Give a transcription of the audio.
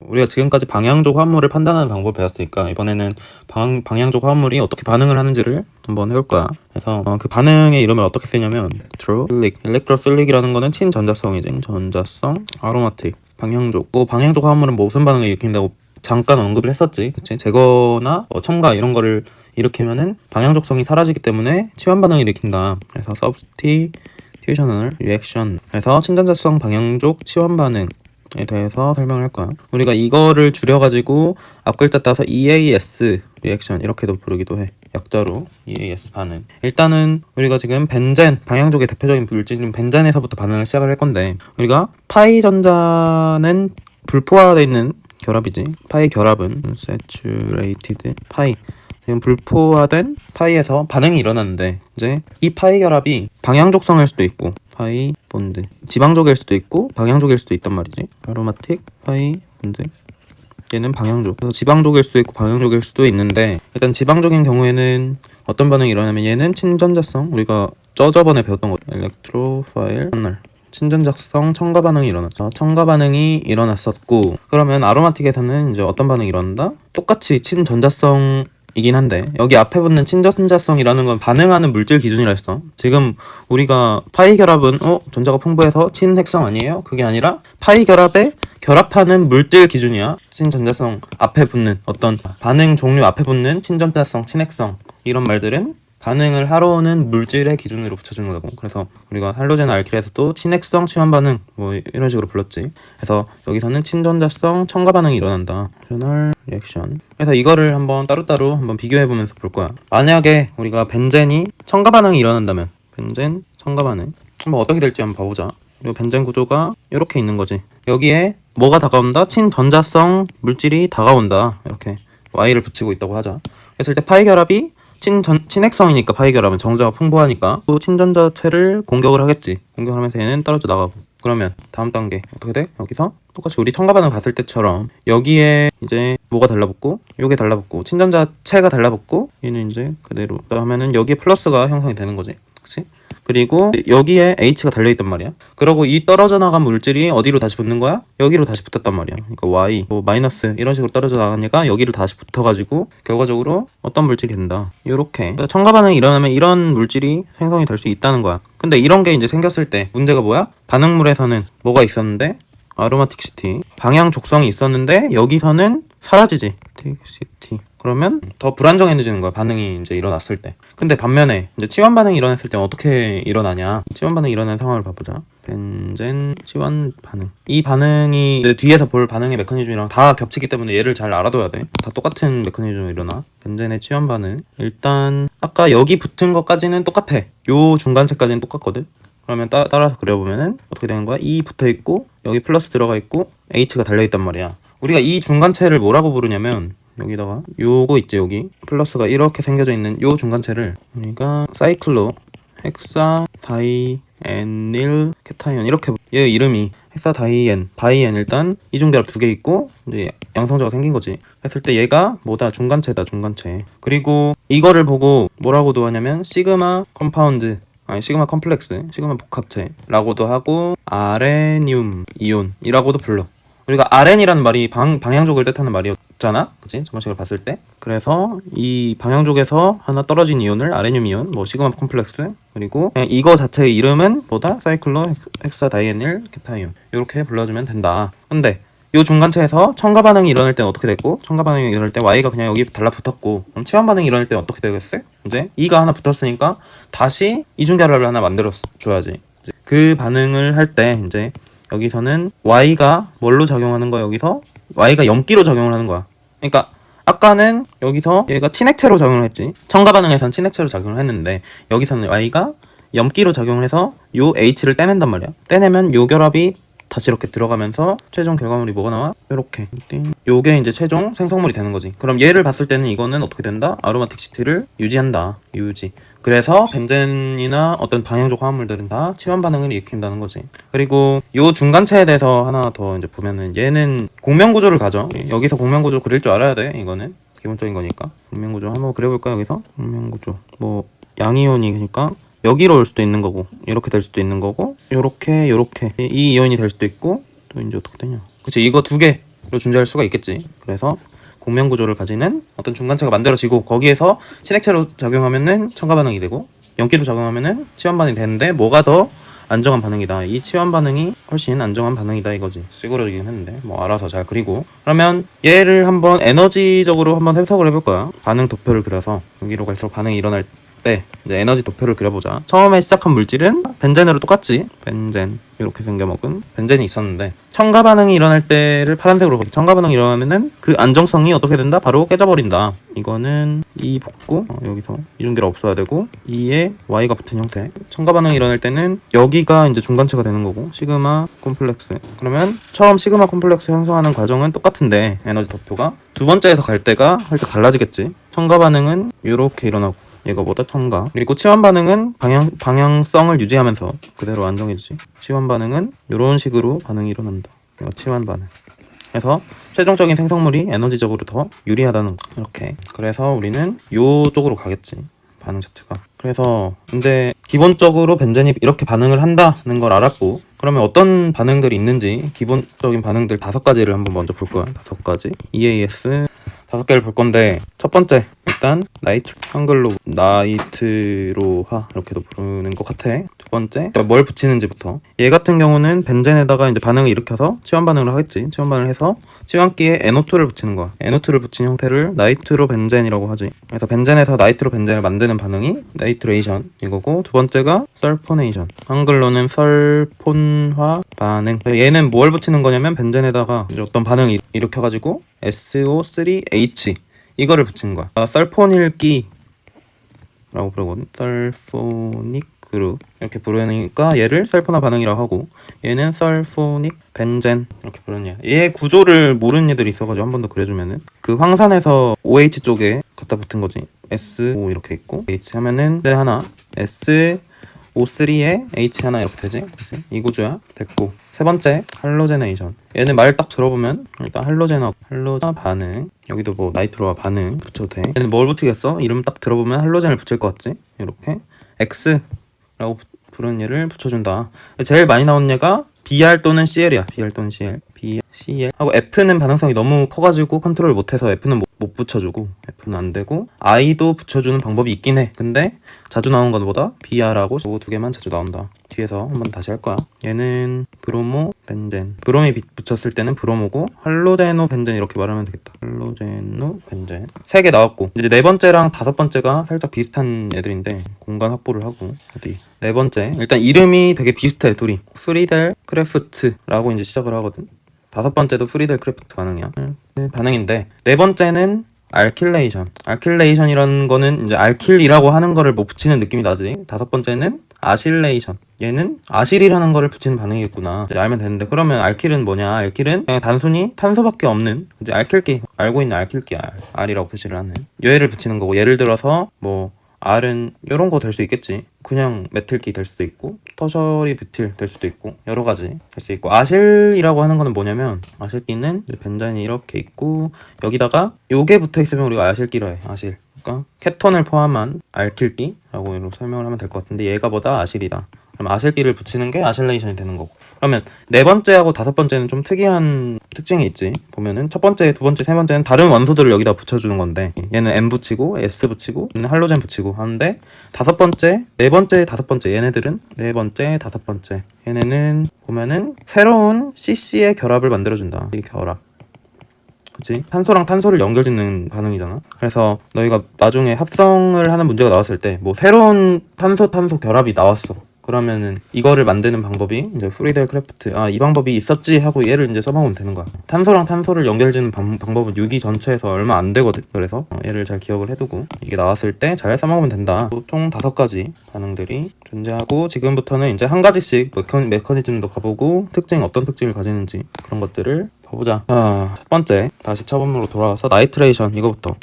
우리가 지금까지 방향족 화합물을 판단하는 방법을 배웠으니까 이번에는 방, 방향족 화합물이 어떻게 반응을 하는지를 한번 해볼 거야. 그래서 어, 그 반응의 이름을 어떻게 쓰냐면 electrophilic, electrophilic이라는 거는 친전자성이지. 전자성, aromatic, 방향족. 뭐 방향족 화합물은 뭐 무슨 반응을 일으킨다고 잠깐 언급을 했었지. 그치? 제거나 뭐 첨가 이런 거를 일으키면은 방향족성이 사라지기 때문에 치환 반응을 일으킨다. 그래서 substitutional reaction. 그래서 친전자성 방향족 치환 반응. 에 대해서 설명을 할 거야. 우리가 이거를 줄여가지고 앞 글자 따서 EAS 리액션 이렇게도 부르기도 해. 약자로 EAS 반응. 일단은 우리가 지금 벤젠 방향족의 대표적인 물질인 벤젠에서부터 반응을 시작을 할 건데 우리가 파이 전자는 불포화되어 있는 결합이지. 파이 결합은 saturated 파이 지금 불포화된 파이에서 반응이 일어났는데 이제 이 파이 결합이 방향족성일 수도 있고 파이 본드. 지방족일 수도 있고 방향족일 수도 있단 말이지. 아로마틱 파이 본드. 얘는 방향족. 그래서 지방족일 수도 있고 방향족일 수도 있는데 일단 지방적인 경우에는 어떤 반응이 일어나면 얘는 친전자성 우리가 저저번에 배웠던 거 엘렉트로파일 하늘 친전자성 첨가 반응이 일어났죠. 첨가 반응이 일어났었고 그러면 아로마틱에서는 이제 어떤 반응이 일어난다? 똑같이 친전자성 이긴 한데 여기 앞에 붙는 친전자성이라는 건 반응하는 물질 기준이라 했어. 지금 우리가 파이 결합은 어 전자가 풍부해서 친핵성 아니에요? 그게 아니라 파이 결합에 결합하는 물질 기준이야. 친전자성 앞에 붙는 어떤 반응 종류 앞에 붙는 친전자성, 친핵성 이런 말들은 반응을 하러 오는 물질의 기준으로 붙여주는 거고 그래서 우리가 할로젠 알킬에서도 친핵성 치환 반응 뭐 이런 식으로 불렀지. 그래서 여기서는 친전자성 첨가 반응이 일어난다. Journal reaction. 그래서 이거를 한번 따로따로 한번 비교해 보면서 볼 거야. 만약에 우리가 벤젠이 첨가 반응이 일어난다면 벤젠 첨가 반응. 한번 어떻게 될지 한번 봐보자. 그리고 벤젠 구조가 이렇게 있는 거지. 여기에 뭐가 다가온다? 친전자성 물질이 다가온다. 이렇게 Y를 붙이고 있다고 하자. 했을 때 파이 결합이 친전, 친핵성이니까 파이 결합은 정자가 풍부하니까 또 친전자체를 공격을 하겠지. 공격하면서 얘는 떨어져 나가고. 그러면 다음 단계 어떻게 돼? 여기서 똑같이 우리 첨가 반응 봤을 때처럼 여기에 이제 뭐가 달라붙고 요게 달라붙고 친전자체가 달라붙고 얘는 이제 그대로 하면은 여기에 플러스가 형성이 되는 거지. 그치? 그리고 여기에 H가 달려있단 말이야. 그러고 이 떨어져 나간 물질이 어디로 다시 붙는 거야? 여기로 다시 붙었단 말이야. 그러니까 Y, 뭐 마이너스 이런 식으로 떨어져 나가니까 여기로 다시 붙어가지고 결과적으로 어떤 물질이 된다. 그러니까 첨가 반응이 일어나면 이런 물질이 생성이 될 수 있다는 거야. 근데 이런 게 이제 생겼을 때 문제가 뭐야? 반응물에서는 뭐가 있었는데 아로마틱시티 방향 족성이 있었는데 여기서는 사라지지. 틱시티. 그러면 더 불안정해지는 거야 반응이 이제 일어났을 때. 근데 반면에 이제 치환 반응이 일어났을 때 어떻게 일어나냐? 치환 반응이 일어나는 상황을 봐보자. 벤젠 치환 반응. 이 반응이 이제 뒤에서 볼 반응의 메커니즘이랑 다 겹치기 때문에 얘를 잘 알아둬야 돼다 똑같은 메커니즘으로 일어나. 벤젠의 치환 반응. 일단 아까 여기 붙은 것까지는 똑같아. 요 중간체까지는 똑같거든. 그러면 따, 따라서 그려보면은 어떻게 되는 거야? E 붙어 있고 여기 플러스 들어가 있고 H가 달려 있단 말이야. 우리가 이 중간체를 뭐라고 부르냐면 여기다가 요거 있지 여기? 플러스가 이렇게 생겨져 있는 요 중간체를 우리가 사이클로 헥사 다이에닐 케타이온 이렇게 얘 이름이 헥사 다이엔 다이엔 일단 이중결합 두 개 있고 이제 양성자가 생긴 거지. 했을 때 얘가 뭐다? 중간체다 중간체. 그리고 이거를 보고 뭐라고도 하냐면 시그마 컴파운드 아니 시그마 컴플렉스 시그마 복합체라고도 하고 아레늄 이온이라고도 불러 우리가 RN이라는 말이 방, 방향족을 뜻하는 말이었잖아? 그치? 저번 시간에 봤을 때. 그래서 이 방향족에서 하나 떨어진 이온을 아레늄 이온 뭐 시그마 컴플렉스 그리고 이거 자체의 이름은 뭐다? 사이클로 헥사 다이에닐 케타이온. 이렇게 불러주면 된다. 근데 요 중간체에서 첨가 반응이 일어날 때는 어떻게 됐고 첨가 반응이 일어날 때 Y가 그냥 여기 달라붙었고 그럼 체환 반응이 일어날 때 어떻게 되겠어요? 이제 E가 하나 붙었으니까 다시 이중 결합을 하나 만들어 줘야지. 그 반응을 할 때 이제 여기서는 Y가 뭘로 작용하는 거야 여기서? Y가 염기로 작용을 하는 거야. 그러니까 아까는 여기서 얘가 친액체로 작용을 했지. 첨가 반응에선 친액체로 작용을 했는데 여기서는 Y가 염기로 작용을 해서 요 H를 떼낸단 말이야. 떼내면 요 결합이 다시 이렇게 들어가면서 최종 결과물이 뭐가 나와? 이렇게. 요게 이제 최종 생성물이 되는 거지. 그럼 얘를 봤을 때는 이거는 어떻게 된다? 아로마틱 시티를 유지한다. 유지. 그래서 벤젠이나 어떤 방향족 화합물들은 다 치환 반응을 일으킨다는 거지. 그리고 요 중간체에 대해서 하나 더 이제 보면은 얘는 공명 구조를 가져. 여기서 공명 구조 그릴 줄 알아야 돼 이거는. 기본적인 거니까. 공명 구조 한번 그려볼까 여기서? 공명 구조. 뭐 양이온이 그러니까 여기로 올 수도 있는 거고 이렇게 될 수도 있는 거고 요렇게 요렇게 이 이온이 될 수도 있고 또 이제 어떻게 되냐 그치 이거 두개 존재할 수가 있겠지. 그래서 공면 구조를 가지는 어떤 중간체가 만들어지고 거기에서 친액체로 작용하면은 첨가 반응이 되고 염기로 작용하면은 치환 반응이 되는데 뭐가 더 안정한 반응이다. 이 치환 반응이 훨씬 안정한 반응이다 이거지. 찌그러지긴 했는데 뭐 알아서 잘 그리고 그러면 얘를 한번 에너지적으로 한번 해석을 해볼 거야. 반응 도표를 그려서 여기로 갈수록 반응이 일어날 때 이제 에너지 도표를 그려보자. 처음에 시작한 물질은 벤젠으로 똑같지. 벤젠 이렇게 생겨먹은 벤젠이 있었는데 첨가 반응이 일어날 때를 파란색으로 그려. 첨가 반응이 일어나면은 그 안정성이 어떻게 된다? 바로 깨져버린다. 이거는 이 복구 어, 여기서 이중계가 없어야 되고 2에 y가 붙은 형태. 첨가 반응이 일어날 때는 여기가 이제 중간체가 되는 거고 시그마 콤플렉스. 그러면 처음 시그마 콤플렉스 형성하는 과정은 똑같은데 에너지 도표가 두 번째에서 갈 때가 살짝 달라지겠지. 첨가 반응은 이렇게 일어나고 이거보다 첨가. 그리고 치환 반응은 방향 방향성을 유지하면서 그대로 안정해주지. 치환 반응은 이런 식으로 반응이 일어난다. 이거 치환 반응. 그래서 최종적인 생성물이 에너지적으로 더 유리하다는 거. 이렇게. 그래서 우리는 요쪽으로 가겠지. 반응 자체가. 그래서 이제 기본적으로 벤젠이 이렇게 반응을 한다는 걸 알았고 그러면 어떤 반응들이 있는지 기본적인 반응들 다섯 가지를 한번 먼저 볼 거야. 다섯 가지. EAS 다섯 개를 볼 건데 첫 번째 일단 나이트 한글로 나이트로하 이렇게도 부르는 것 같아. 두 번째 뭘 붙이는지부터 얘 같은 경우는 벤젠에다가 이제 반응을 일으켜서 치환 반응을 하겠지. 치환 반응을 해서 치환기에 NO2를 붙이는 거야. NO2를 붙인 형태를 나이트로 벤젠이라고 하지. 그래서 벤젠에서 나이트로 벤젠을 만드는 반응이 나이트레이션 이거고 두 번째가 설포네이션 한글로는 설폰화 반응 얘는 뭘 붙이는 거냐면 벤젠에다가 어떤 반응을 일- 일으켜가지고 SO3H 이거를 붙이는 거야. 아, 설포닐기 라고 부르거든. 설포닉 그룹. 이렇게 부르니까 얘를 설포나 반응이라고 하고 얘는 설포닉 벤젠 이렇게 부르냐. 얘 구조를 모르는 애들이 있어가지고 한 번 더 그려주면은 그 황산에서 OH 쪽에 갖다 붙은 거지. SO 이렇게 있고 H 하면은 네 하나. S O3에 H 하나 이렇게 되지? 그치? 이 구조야? 됐고. 세 번째 할로제네이션. 얘는 말 딱 들어보면 일단 할로제너 할로자 반응. 여기도 뭐 나이트로와 반응 붙여도 돼. 얘는 뭘 붙이겠어? 이름 딱 들어보면 할로젠을 붙일 것 같지? 이렇게. X라고 부- 부르는 얘를 붙여준다. 제일 많이 나오는 얘가 BR 또는 CL이야. BR 또는 CL. B, CL. 하고 F는 반응성이 너무 커가지고 컨트롤 못해서 F는 못, 못 붙여주고 F는 안 되고 I도 붙여주는 방법이 있긴 해. 근데 자주 나오는 것보다? BR하고 두 개만 자주 나온다. 뒤에서 한번 다시 할 거야. 얘는 브로모 벤젠. 브롬이 비- 붙였을 때는 브로모고 할로제노 벤젠 이렇게 말하면 되겠다. 할로제노 벤젠. 세 개 나왔고. 이제 네 번째랑 다섯 번째가 살짝 비슷한 애들인데 공간 확보를 하고 어디? 네 번째. 일단 이름이 되게 비슷해 둘이. 프리델 크래프트라고 이제 시작을 하거든 다섯 번째도 프리델 크래프트 반응이야. 음, 반응인데 네 번째는 알킬레이션. 알킬레이션이라는 거는 이제 알킬이라고 하는 거를 뭐 붙이는 느낌이 나지. 다섯 번째는 아실레이션. 얘는 아실이라는 거를 붙이는 반응이겠구나. 이제 알면 되는데 그러면 알킬은 뭐냐? 알킬은 그냥 단순히 탄소밖에 없는 이제 알킬기 알고 있는 알킬기 알, R이라고 표시를 하는. 얘를 붙이는 거고 예를 들어서 뭐 R은 이런 거 될 수 있겠지. 그냥 메틸기 될 수도 있고 터셔리 뷰틸 될 수도 있고 여러 가지 될 수 있고 아실이라고 하는 거는 뭐냐면 아실기는 벤잔이 이렇게 있고 여기다가 요게 붙어 있으면 우리가 아실기라 해. 아실. 그러니까 케톤을 포함한 알킬기라고 이렇게 설명을 하면 될 것 같은데 얘가 보다 아실이다. 그럼 아실기를 붙이는 게 아실레이션이 되는 거고. 그러면 네 번째하고 다섯 번째는 좀 특이한 특징이 있지. 보면은 첫 번째, 두 번째, 세 번째는 다른 원소들을 여기다 붙여주는 건데 얘는 M 붙이고 S 붙이고 얘는 할로젠 붙이고 하는데 다섯 번째, 네 번째, 다섯 번째 얘네들은 네 번째, 다섯 번째 얘네는 보면은 새로운 CC의 결합을 만들어준다. 이 결합. 그치? 탄소랑 탄소를 연결짓는 반응이잖아. 그래서 너희가 나중에 합성을 하는 문제가 나왔을 때 뭐 새로운 탄소 탄소 결합이 나왔어. 그러면은 이거를 만드는 방법이 이제 프리델 크래프트 아 이 방법이 있었지 하고 얘를 이제 써먹으면 되는 거야. 탄소랑 탄소를 연결짓는 방, 방법은 유기 전체에서 얼마 안 되거든. 그래서 어, 얘를 잘 기억을 해두고 이게 나왔을 때 잘 써먹으면 된다. 총 다섯 가지 반응들이 존재하고 지금부터는 이제 한 가지씩 메커, 메커니즘도 봐보고 특징 어떤 특징을 가지는지 그런 것들을 봐보자. 자, 첫 번째 다시 처음으로 돌아가서 나이트레이션 이거부터